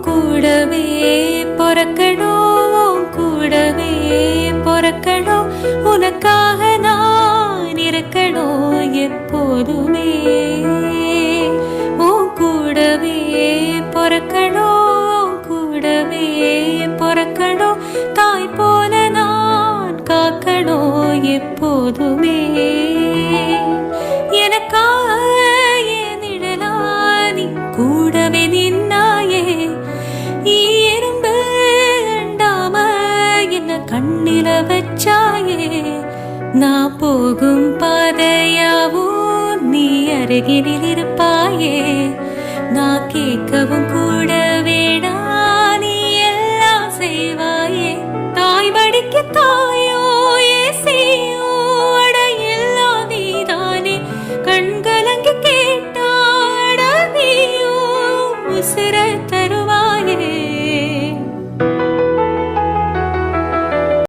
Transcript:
கூடவே பொறக்கணும் கூடவே பொறக்கணும் உனக்காக நான் இருக்கணும் எப்போதுமே. கண்ணில வச்சாயே நான் போகும் பாதையாவும் நீ அருகினில் இருப்பாயே. நான் கேட்கவும் கூட வேணா நீ எல்லாம் செய்வாயே. தாய் வடிக்க தாயோ ஏசியோ அட எல்லாம் நீதானே. கண்கலங்கி கேட்டாட நீயோ உசிர தரும்